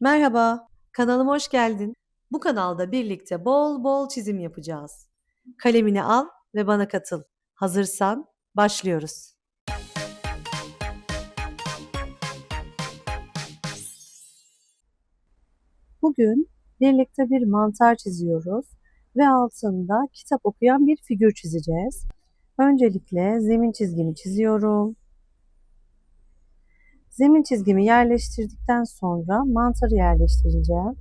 Merhaba, kanalıma hoş geldin. Bu kanalda birlikte bol bol çizim yapacağız. Kalemini al ve bana katıl. Hazırsan başlıyoruz. Bugün birlikte bir mantar çiziyoruz ve altında kitap okuyan bir figür çizeceğiz. Öncelikle zemin çizgimi çiziyorum. Zemin çizgimi yerleştirdikten sonra mantarı yerleştireceğim.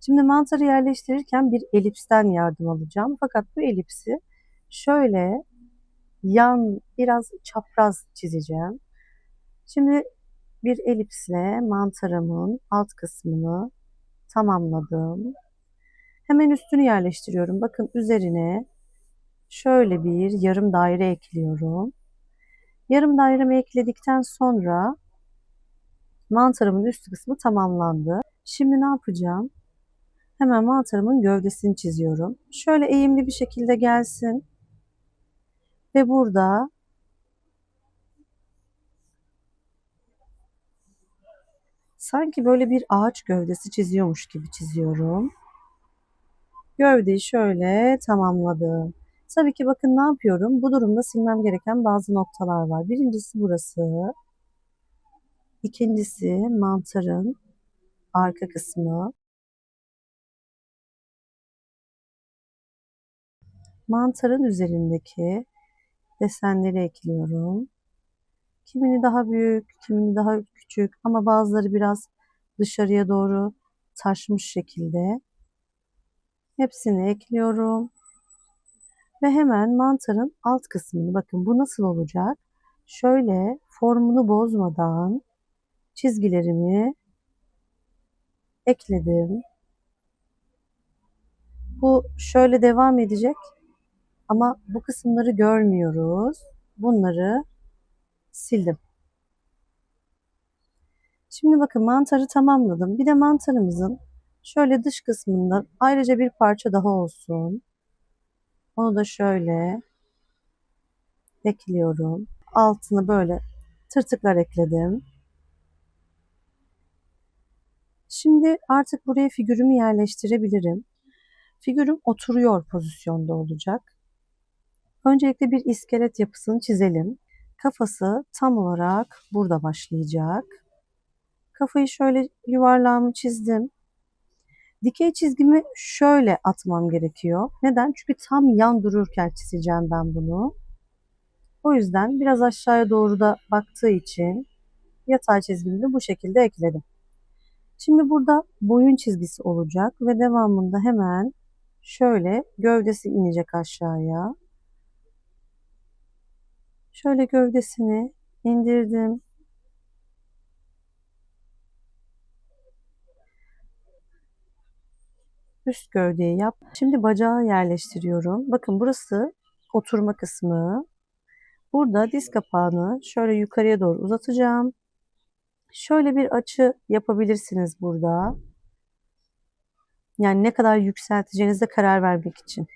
Şimdi mantarı yerleştirirken bir elipsten yardım alacağım. Fakat bu elipsi şöyle yan biraz çapraz çizeceğim. Şimdi bir elipsle mantarımın alt kısmını tamamladım. Hemen üstünü yerleştiriyorum. Bakın üzerine şöyle bir yarım daire ekliyorum. Yarım dairemi ekledikten sonra mantarımın üst kısmı tamamlandı. Şimdi ne yapacağım? Hemen mantarımın gövdesini çiziyorum. Şöyle eğimli bir şekilde gelsin. Ve burada sanki böyle bir ağaç gövdesi çiziyormuş gibi çiziyorum. Gövdeyi şöyle tamamladım. Tabii ki bakın ne yapıyorum? Bu durumda silmem gereken bazı noktalar var. Birincisi burası. İkincisi mantarın arka kısmı. Mantarın üzerindeki desenleri ekliyorum. Kimini daha büyük, kimini daha küçük ama bazıları biraz dışarıya doğru taşmış şekilde. Hepsini ekliyorum. Ve hemen mantarın alt kısmını bakın bu nasıl olacak? Şöyle formunu bozmadan çizgilerimi ekledim. Bu şöyle devam edecek ama bu kısımları görmüyoruz. Bunları sildim. Şimdi bakın mantarı tamamladım. Bir de mantarımızın şöyle dış kısmında ayrıca bir parça daha olsun. Onu da şöyle ekliyorum. Altını böyle tırtıklar ekledim. Şimdi artık buraya figürümü yerleştirebilirim. Figürüm oturuyor pozisyonda olacak. Öncelikle bir iskelet yapısını çizelim. Kafası tam olarak burada başlayacak. Kafayı şöyle yuvarlağımı çizdim. Dikey çizgimi şöyle atmam gerekiyor. Neden? Çünkü tam yan dururken çizeceğim ben bunu. O yüzden biraz aşağıya doğru da baktığı için yatay çizgimi de bu şekilde ekledim. Şimdi burada boyun çizgisi olacak ve devamında hemen şöyle gövdesi inecek aşağıya. Şöyle gövdesini indirdim. Üst gövdeyi yap. Şimdi bacağı yerleştiriyorum. Bakın burası oturma kısmı. Burada diz kapağını şöyle yukarıya doğru uzatacağım. Şöyle bir açı yapabilirsiniz burada. Yani ne kadar yükselteceğinize karar vermek için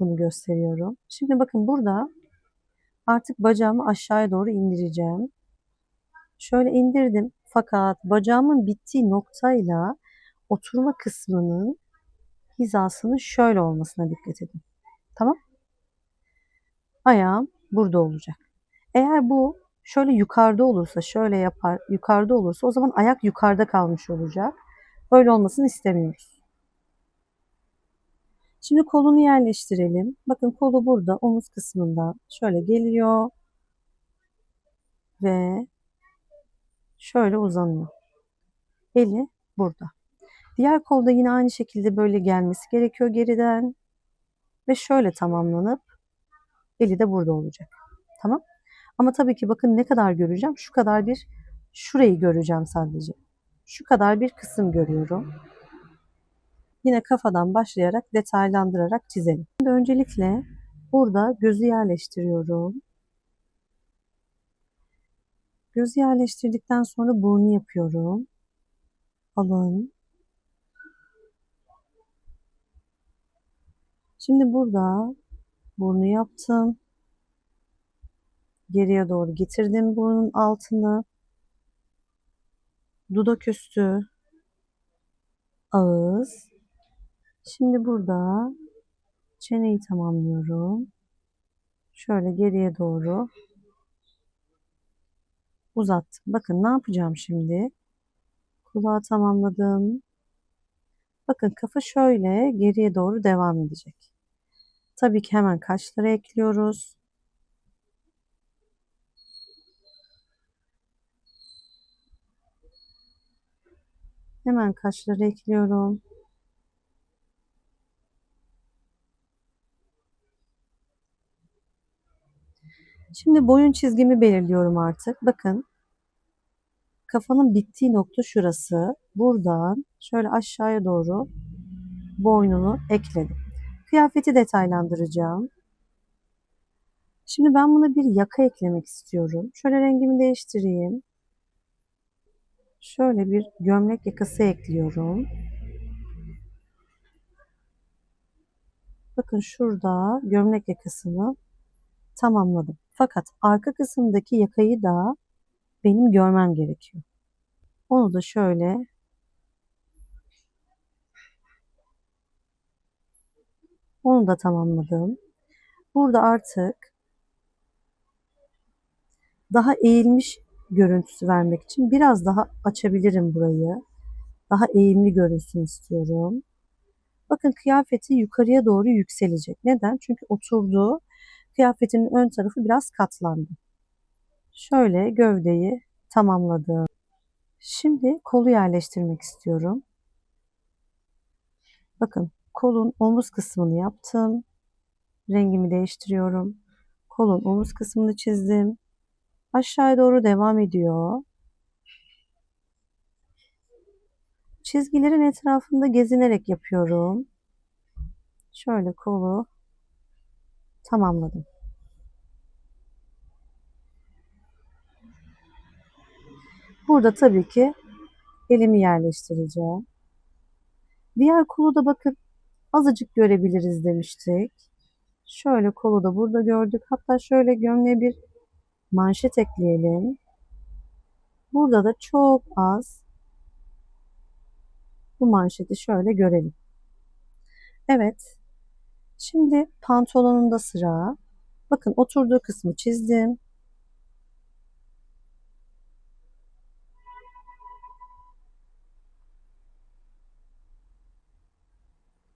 bunu gösteriyorum. Şimdi bakın burada artık bacağımı aşağıya doğru indireceğim. Şöyle indirdim fakat bacağımın bittiği noktayla oturma kısmının hizasının şöyle olmasına dikkat edin. Tamam? Ayağım burada olacak. Eğer bu şöyle yukarıda olursa, şöyle yapar, yukarıda olursa o zaman ayak yukarıda kalmış olacak. Böyle olmasını istemiyoruz. Şimdi kolunu yerleştirelim. Bakın kolu burada omuz kısmında şöyle geliyor ve şöyle uzanıyor. Eli burada. Diğer kolda yine aynı şekilde böyle gelmesi gerekiyor geriden ve şöyle tamamlanıp eli de burada olacak. Tamam? Ama tabii ki bakın ne kadar göreceğim? Şu kadar bir şurayı göreceğim sadece. Şu kadar bir kısım görüyorum. Yine kafadan başlayarak detaylandırarak çizelim. Şimdi öncelikle burada gözü yerleştiriyorum. Gözü yerleştirdikten sonra burnu yapıyorum. Alın. Şimdi burada burnu yaptım. Geriye doğru getirdim burnun altını. Dudak üstü ağız. Şimdi burada çeneyi tamamlıyorum. Şöyle geriye doğru uzattım. Bakın ne yapacağım şimdi? Kulağı tamamladım. Bakın kafa şöyle geriye doğru devam edecek. Tabii ki hemen kaşları ekliyoruz. Hemen kaşları ekliyorum. Şimdi boyun çizgimi belirliyorum artık. Bakın kafanın bittiği nokta şurası. Buradan şöyle aşağıya doğru boynunu ekledim. Kıyafeti detaylandıracağım. Şimdi ben buna bir yaka eklemek istiyorum. Şöyle rengimi değiştireyim. Şöyle bir gömlek yakası ekliyorum. Bakın şurada gömlek yakasını tamamladım. Fakat arka kısımdaki yakayı da benim görmem gerekiyor. Onu da şöyle onu da tamamladım. Burada artık daha eğilmiş görüntüsü vermek için biraz daha açabilirim burayı. Daha eğimli görünsün istiyorum. Bakın kıyafeti yukarıya doğru yükselecek. Neden? Çünkü oturduğu kıyafetinin ön tarafı biraz katlandı. Şöyle gövdeyi tamamladım. Şimdi kolu yerleştirmek istiyorum. Bakın kolun omuz kısmını yaptım. Rengimi değiştiriyorum. Kolun omuz kısmını çizdim. Aşağıya doğru devam ediyor. Çizgilerin etrafında gezinerek yapıyorum. Şöyle kolu tamamladım. Burada tabii ki elimi yerleştireceğim. Diğer kolu da bakın azıcık görebiliriz demiştik. Şöyle kolu da burada gördük. Hatta şöyle gömleğe bir manşet ekleyelim. Burada da çok az bu manşeti şöyle görelim. Evet. Şimdi pantolonunda sıra. Bakın oturduğu kısmı çizdim.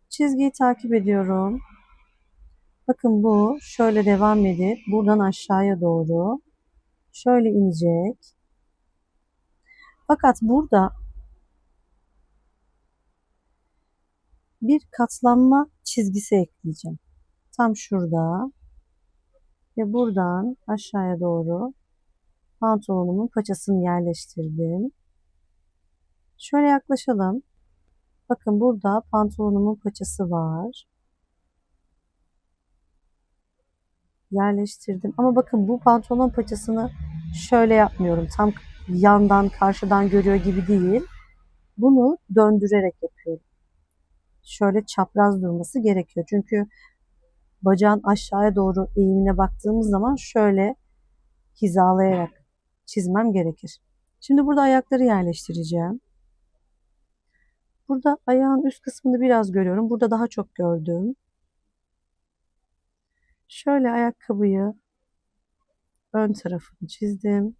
Çizgiyi takip ediyorum. Bakın bu şöyle devam edip buradan aşağıya doğru şöyle inecek. Fakat burada bir katlanma çizgisi ekleyeceğim. Tam şurada ve buradan aşağıya doğru pantolonumun paçasını yerleştirdim. Şöyle yaklaşalım. Bakın burada pantolonumun paçası var. Yerleştirdim. Ama bakın bu pantolon paçasını şöyle yapmıyorum. Tam yandan karşıdan görüyor gibi değil. Bunu döndürerek yapıyorum. Şöyle çapraz durması gerekiyor. Çünkü bacağın aşağıya doğru eğimine baktığımız zaman şöyle hizalayarak çizmem gerekir. Şimdi burada ayakları yerleştireceğim. Burada ayağın üst kısmını biraz görüyorum. Burada daha çok gördüm. Şöyle ayakkabıyı ön tarafını çizdim.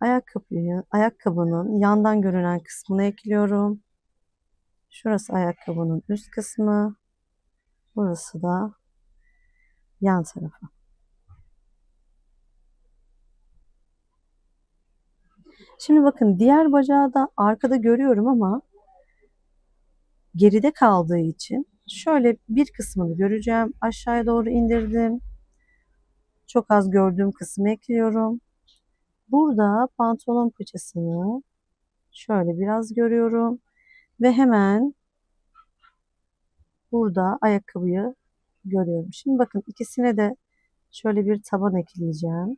Ayakkabıyı, ayakkabının yandan görünen kısmını ekliyorum. Şurası ayakkabının üst kısmı. Burası da yan tarafı. Şimdi bakın diğer bacağı da arkada görüyorum ama geride kaldığı için şöyle bir kısmını göreceğim. Aşağıya doğru indirdim. Çok az gördüğüm kısmı ekliyorum. Burada pantolon paçasını şöyle biraz görüyorum. Ve hemen burada ayakkabıyı görüyorum. Şimdi bakın ikisine de şöyle bir taban ekleyeceğim.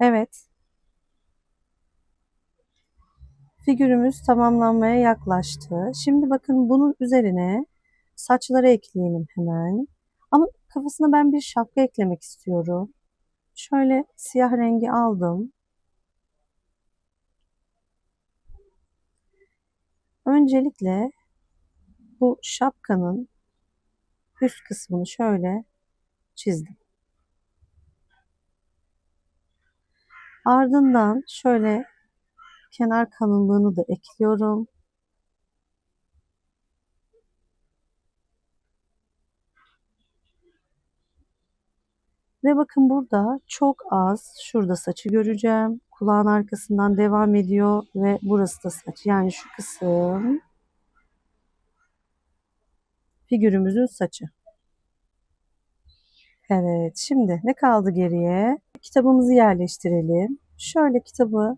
Evet. Figürümüz tamamlanmaya yaklaştı. Şimdi bakın bunun üzerine saçları ekleyelim hemen. Ama kafasına ben bir şapka eklemek istiyorum. Şöyle siyah rengi aldım. Öncelikle bu şapkanın üst kısmını şöyle çizdim. Ardından şöyle kenar kalınlığını da ekliyorum. Ve bakın burada çok az şurada saçı göreceğim. Kulağın arkasından devam ediyor ve burası da saç. Yani şu kısım figürümüzün saçı. Evet, şimdi ne kaldı geriye? Kitabımızı yerleştirelim. Şöyle kitabı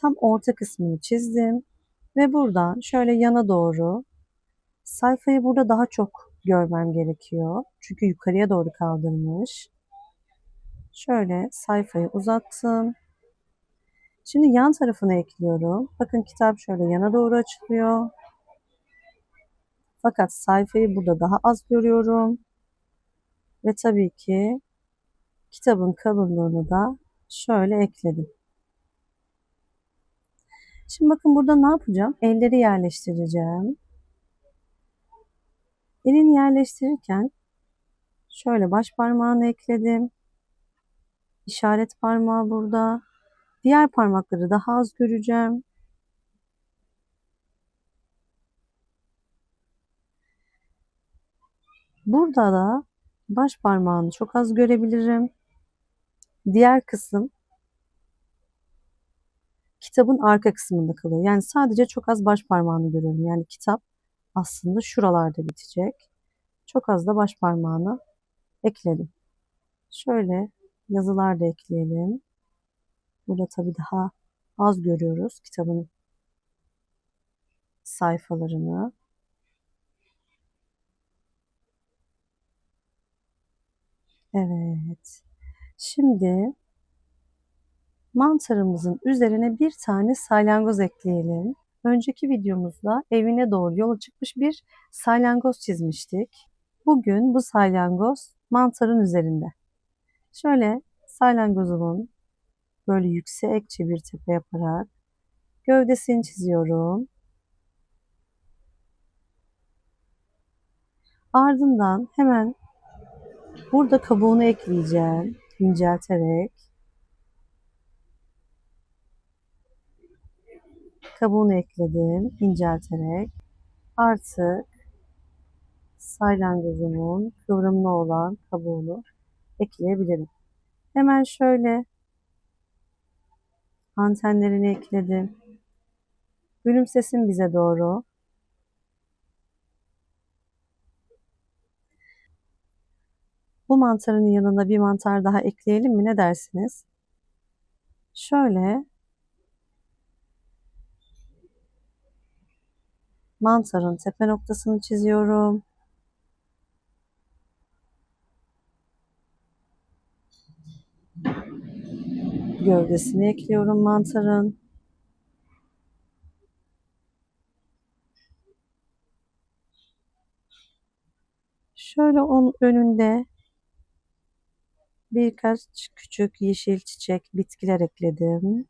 tam orta kısmını çizdim ve buradan şöyle yana doğru sayfayı burada daha çok görmem gerekiyor. Çünkü yukarıya doğru kaldırmış. Şöyle sayfayı uzattım. Şimdi yan tarafına ekliyorum. Bakın kitap şöyle yana doğru açılıyor. Fakat sayfayı burada daha az görüyorum. Ve tabii ki kitabın kalınlığını da şöyle ekledim. Şimdi bakın burada ne yapacağım? Elleri yerleştireceğim. Elini yerleştirirken şöyle baş parmağını ekledim. İşaret parmağı burada. Diğer parmakları daha az göreceğim. Burada da baş parmağını çok az görebilirim. Diğer kısım kitabın arka kısmında kalıyor. Yani sadece çok az baş parmağını görüyorum. Yani kitap aslında şuralarda bitecek. Çok az da baş parmağını ekledim. Şöyle yazılar da ekleyelim. Burada tabii daha az görüyoruz kitabın sayfalarını. Evet. Şimdi mantarımızın üzerine bir tane salyangoz ekleyelim. Önceki videomuzda evine doğru yola çıkmış bir salyangoz çizmiştik. Bugün bu salyangoz mantarın üzerinde. Şöyle salyangozumun böyle yüksekçe bir tepe yaparak gövdesini çiziyorum. Ardından hemen burada kabuğunu ekleyeceğim incelterek. Kabuğunu ekledim incelterek. Artık salyangozumun kıvrımlı olan kabuğunu ekleyebilirim. Hemen şöyle antenlerini ekledim. Gülümsesin bize doğru. Bu mantarın yanına bir mantar daha ekleyelim mi? Ne dersiniz? Şöyle mantarın tepe noktasını çiziyorum. Gövdesini ekliyorum mantarın. Şöyle onun önünde birkaç küçük yeşil çiçek bitkiler ekledim.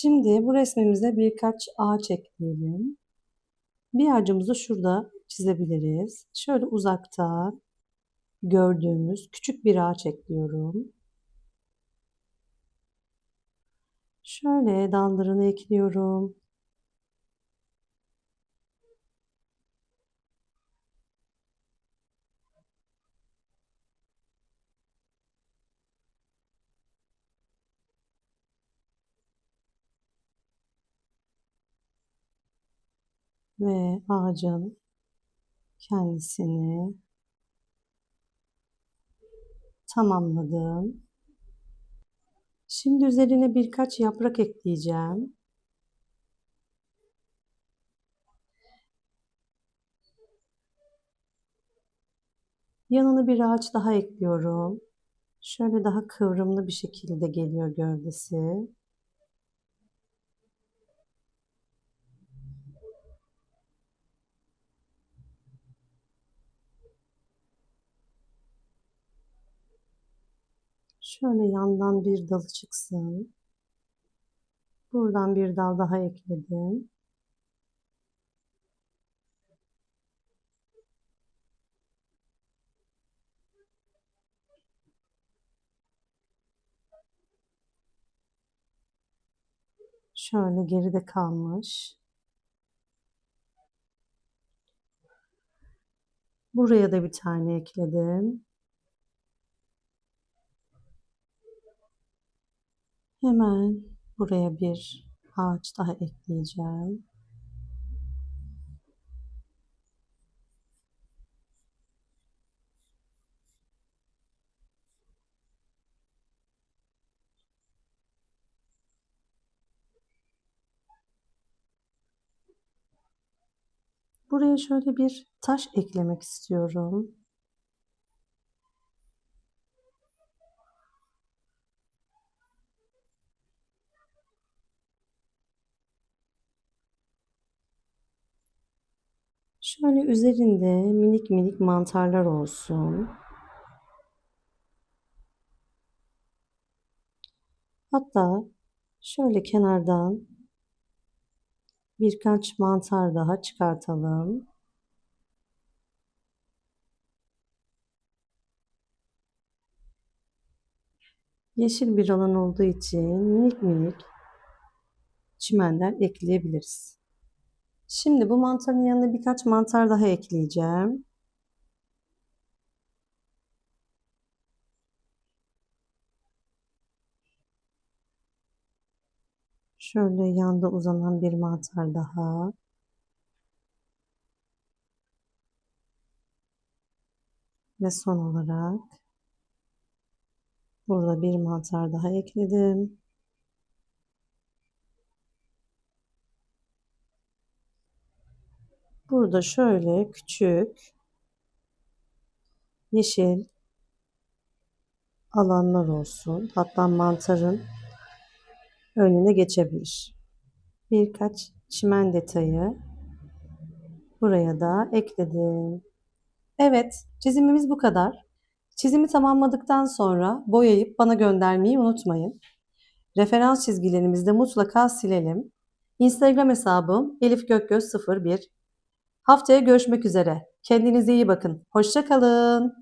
Şimdi bu resmimize birkaç ağaç ekleyelim. Bir ağacımızı şurada çizebiliriz. Şöyle uzaktan gördüğümüz küçük bir ağaç ekliyorum. Şöyle dallarını ekliyorum. Ve ağacın kendisini tamamladım. Şimdi üzerine birkaç yaprak ekleyeceğim. Yanına bir ağaç daha ekliyorum. Şöyle daha kıvrımlı bir şekilde geliyor gövdesi. Şöyle yandan bir dalı çıksın. Buradan bir dal daha ekledim. Şöyle geride kalmış. Buraya da bir tane ekledim. Hemen buraya bir ağaç daha ekleyeceğim. Buraya şöyle bir taş eklemek istiyorum. Şöyle üzerinde minik minik mantarlar olsun. Hatta şöyle kenardan birkaç mantar daha çıkartalım. Yeşil bir alan olduğu için minik minik çimenler ekleyebiliriz. Şimdi bu mantarın yanına birkaç mantar daha ekleyeceğim. Şöyle yanda uzanan bir mantar daha. Ve son olarak burada bir mantar daha ekledim. Burada şöyle küçük yeşil alanlar olsun. Hatta mantarın önüne geçebilir. Birkaç çimen detayı buraya da ekledim. Evet, çizimimiz bu kadar. Çizimi tamamladıktan sonra boyayıp bana göndermeyi unutmayın. Referans çizgilerimizi de mutlaka silelim. Instagram hesabım Elif Gökgöz 01. Haftaya görüşmek üzere. Kendinize iyi bakın. Hoşça kalın.